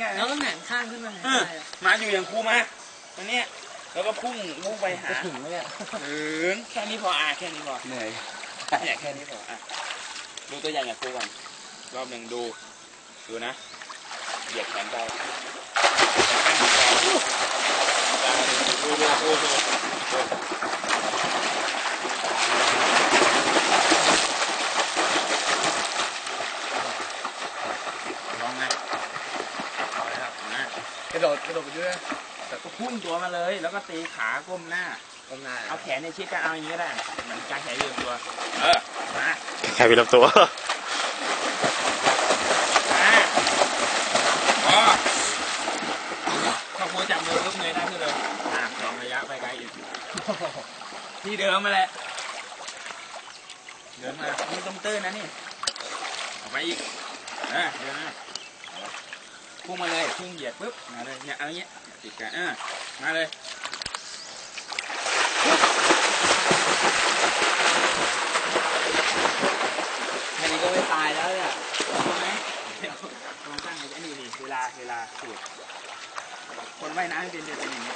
ง่ายเรานะต้องแหนข้างขึ้นมาเออมาอยู่อย่างครูมาตอนเนี้ยแล้วก็พุ่งมุ่งไปหาจะถึงไหมเนี่ยถึงแค่นี้พออะแค่นี้พอเหนื่อยเนี่ยแค่นี้พออะดูตัวอย่างอย่างครูก่อนรอบหนึ่งดู ดูนะเหยียดแขนไปดูดูดูดูลองไงเอาเลยครับนะ กระโดดกระโดดไปด้วยแต่ก็พุ่งตัวมาเลย แล้วก็ตีขาก้มหน้าก้มหน้าเอาแขนในชิดกันเอาอย่างนี้ก็ได้เหมือนการแขนยืนตัว เออ มาแค่มีลำตัวมาพอพอครูจับมือปุ๊บเงยหน้าขึ้นเลยอะสองระยะไปไกลอีกที่เดิมมาแหละ เดินมาไม่ต้องตื้นนะนี่ออกไปอีก เออเดินมา พุ่งมาเลยพุ่งเหยียดปุ๊บมาเลยเนี่ยเอาอย่างเงี้ยติดกันเออมาเลยแค่นี้ก็ไม่ตายแล้วเนี่ยใช่ไหมเดี๋ยวลองตั้งไอ้นี่นี่เวลาเวลาสูดคนว่ายน้ำเป็นจะเป็นอย่างนี้